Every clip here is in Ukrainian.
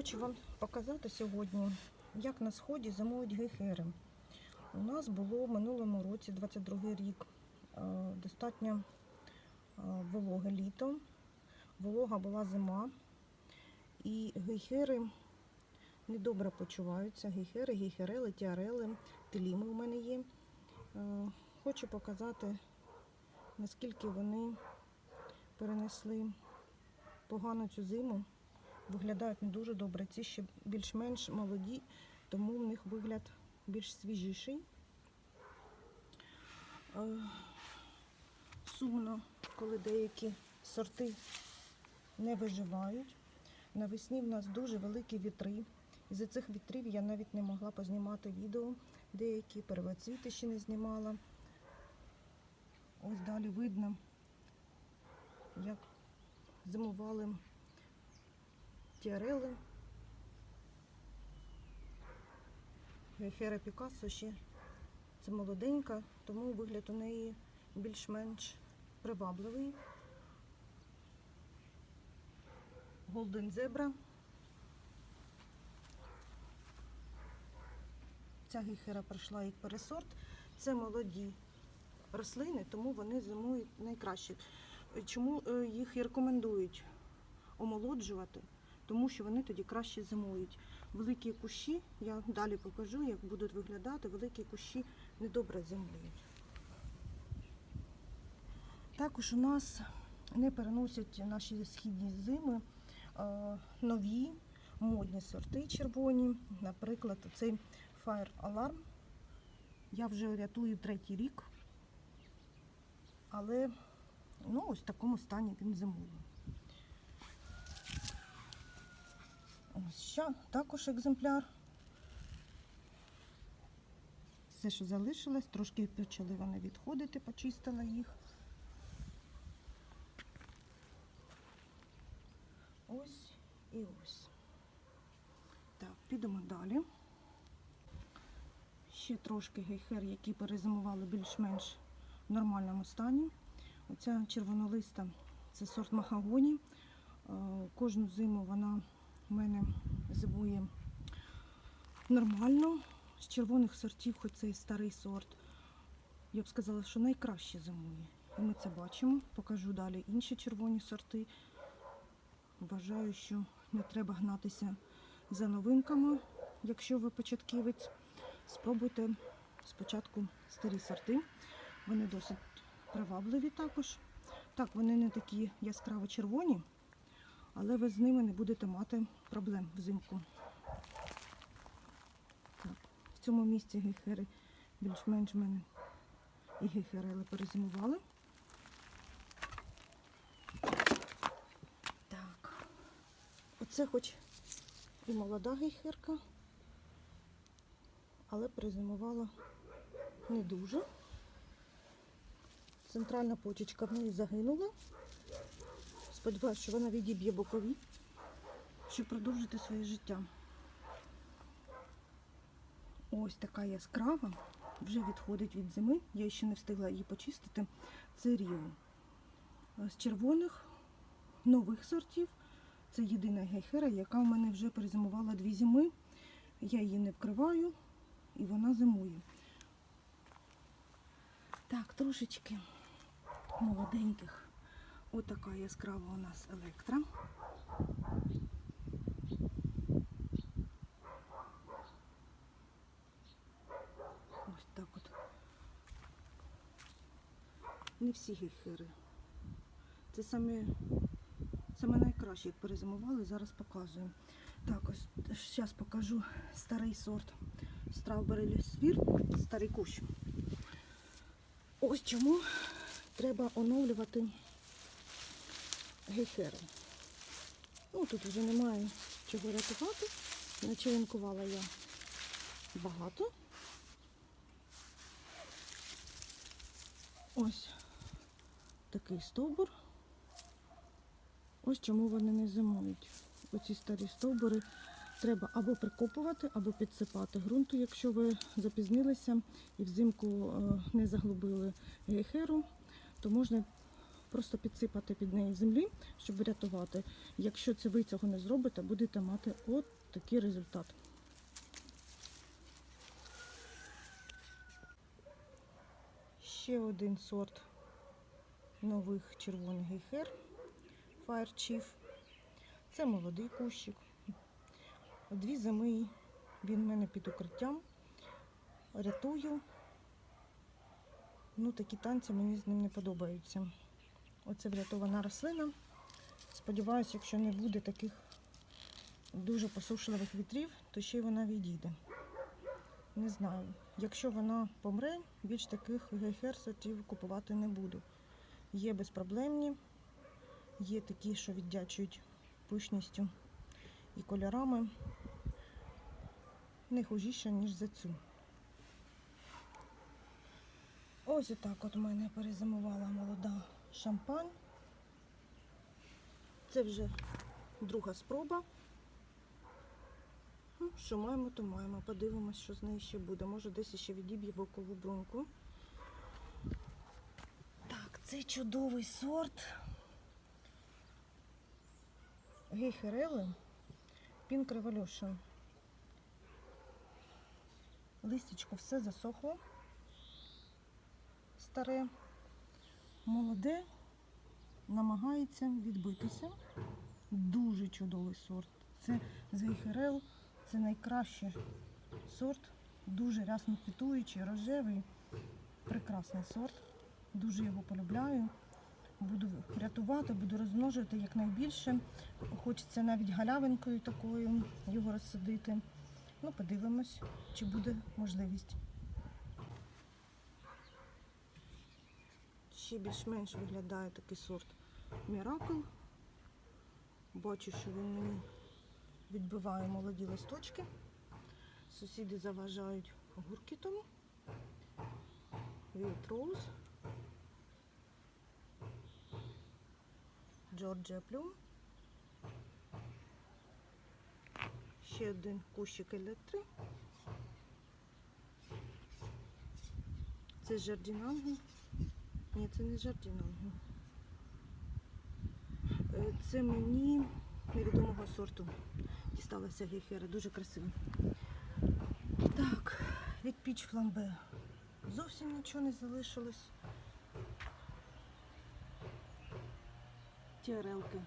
Хочу вам показати сьогодні, як на сході зимують гейхери. У нас було в минулому році, 22 рік, е, достатньо е, вологе літо, волога була зима, і гейхери недобре почуваються. Гейхери, гейхерели, тіарели, теліми у мене є. Е, Хочу показати, наскільки вони перенесли погану цю зиму. Виглядають не дуже добре. Ці ще більш-менш молоді, тому в них вигляд більш свіжіший. Е, Сумно, коли деякі сорти не виживають. Навесні в нас дуже великі вітри. Із-за цих вітрів я навіть не могла познімати відео. Деякі первоцвіти ще не знімала. Ось далі видно, як зимували тіарели. Гефера Пікассо ще це молоденька, тому вигляд у неї більш-менш привабливий. Голден зебра. Ця гейхера пройшла як пересорт. Це молоді рослини, тому вони зимують найкраще. Чому е, їх і рекомендують омолоджувати? Тому що вони тоді краще зимують. Великі кущі, я далі покажу, як будуть виглядати, великі кущі недобре зимують. Також у нас не переносять наші східні зими нові модні сорти червоні. Наприклад, цей Fire Alarm. Я вже рятую третій рік, але ну, ось в такому стані він зимує. Ще також екземпляр. Все, що залишилось, трошки почали вони відходити, почистила їх. Ось і ось. Так, підемо далі. Ще трошки гейхер, які перезимували більш-менш в нормальному стані. Оця червонолиста це сорт махагоні. Е, Кожну зиму вона у мене зимує нормально. З червоних сортів, хоч це і старий сорт, я б сказала, що найкраще зимує. І ми це бачимо. Покажу далі інші червоні сорти. Вважаю, що не треба гнатися за новинками, якщо ви початківець. Спробуйте спочатку старі сорти. Вони досить привабливі також. Так, вони не такі яскраво червоні, але ви з ними не будете мати проблем взимку. Так, в цьому місці гейхери більш-менш мене і гейхерели перезимували. Так, оце хоч і молода гейхерка, але перезимувала не дуже. Центральна почечка в неї загинула. Сподіваюся, що вона відіб'є бокові, щоб продовжити своє життя. Ось така яскрава, вже відходить від зими. Я ще не встигла її почистити. Це Ріо. З червоних нових сортів. Це єдина гейхера, яка в мене вже перезимувала дві зими. Я її не вкриваю і вона зимує. Так, трошечки молоденьких. Отака яскрава у нас електра. Ось так от. Не всі гейхери. Це самі, саме найкраще, як перезимували, зараз показую. Так, ось зараз покажу старий сорт Strawberry Свір, старий кущ. Ось чому треба оновлювати гейхери. Ну, тут вже немає чого рятувати. Начеренкувала я багато. Ось такий стовбур. Ось чому вони не зимують. Оці старі стовбури треба або прикопувати, або підсипати ґрунту, якщо ви запізнилися і взимку е, не заглубили гейхеру, то можна просто підсипати під неї землі, щоб врятувати. Якщо це ви цього не зробите, будете мати от такий результат. Ще один сорт нових червоних гейхер Fire Chief. Це молодий кущик. Дві зими він в мене під укриттям. Рятую. Ну, такі танці мені з ним не подобаються. Оце врятована рослина. Сподіваюся, якщо не буде таких дуже посушливих вітрів, то ще й вона відійде. Не знаю. Якщо вона помре, більш таких гейхер сортів купувати не буду. Є безпроблемні, є такі, що віддячують пишністю і кольорами. Не хужіше, ніж за цю. Ось отак от у мене перезимувала молода шампань. Це вже друга спроба. Ну, що маємо, то маємо. Подивимось, що з неї ще буде. Може десь ще відіб'є бокову бруньку. Так, це чудовий сорт. Гейхерели Pink Revolution. Листячко все засохло. Старе, молоде, намагається відбитися. Дуже чудовий сорт. Це з гейхерел, це найкращий сорт, дуже рясно квітуючий, рожевий, прекрасний сорт. Дуже його полюбляю. Буду рятувати, буду розмножувати якнайбільше. Хочеться навіть галявинкою такою його розсадити. Ну, подивимось, чи буде можливість. Ще більш-менш виглядає такий сорт Міракл. Бачу, що він мені відбиває молоді листочки. Сусіди заважають гуркітом. Rose. Georgia Plum. Ще один кущик електри. Це жардінангу. Ні, це не жардінангу. Е, Це мені невідомого сорту дісталася гейхера. Дуже красиво. Так, від піч фламбе. Зовсім нічого не залишилось. Ті орелки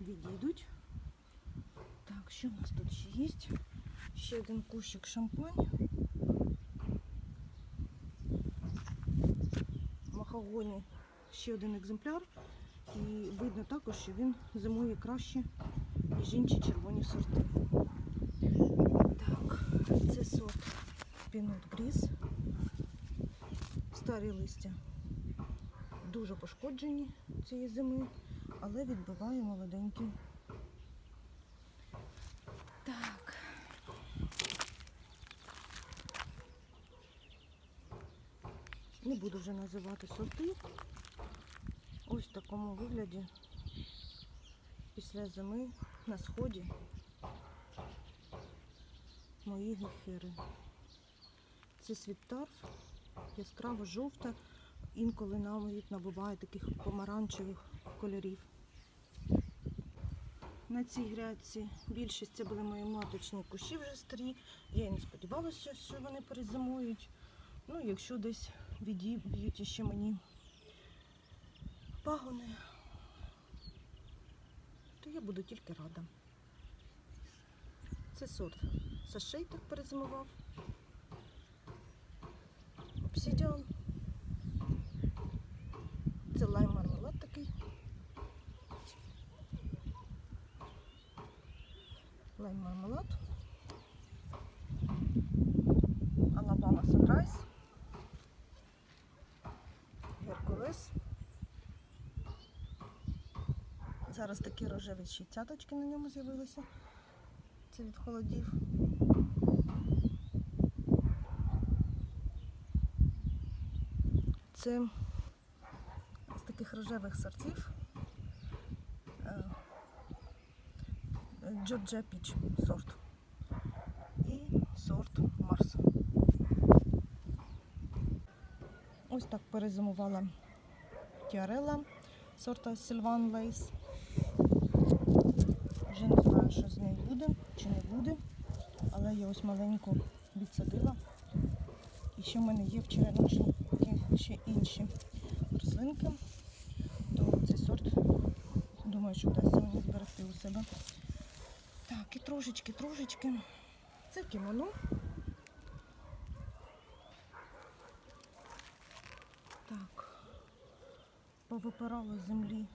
відійдуть. Так, що у нас тут ще є? Ще один кущик шампань. Махагоні ще один екземпляр. І видно також, що він зимує краще, ніж інші червоні сорти. Так, це сорт Пінот Гріз. Старі листя дуже пошкоджені цієї зими, але відбиває молоденькі. Так. Не буду вже називати сорти. Ось в такому вигляді після зими на сході мої гефіри. Це світтарф, яскраво жовта, інколи навіть набуває таких помаранчевих кольорів. На цій грядці більшість це були мої маточні кущі вже старі. Я і не сподівалася, що вони перезимують. Ну, якщо десь відіб'ють іще мені пагони, то я буду тільки рада. Це сорт сашей так перезимував. Обсідіон. Це лайм Зараз такі рожеві ще цяточки на ньому з'явилися. Це від холодів. Це з таких рожевих сортів. е, Джорджа Піч сорт. І сорт Марс. Ось так перезимувала тіарела сорта Сильван Лейс. Що з нею буде чи не буде, але я ось маленьку відсадила. І ще в мене є в череночні ще інші рослинки. То цей сорт, думаю, що вдасться мені зберегти у себе. Так, і трошечки, трошечки. Це кімоно. Так, повипирало з землі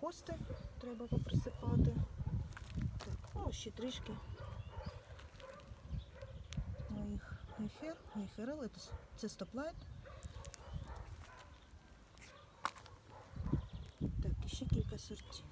хости, треба поприсипати. Так, ну ще трішки моїх гейхер, гейхерел, це стоплайт. Так, і ще кілька сортів.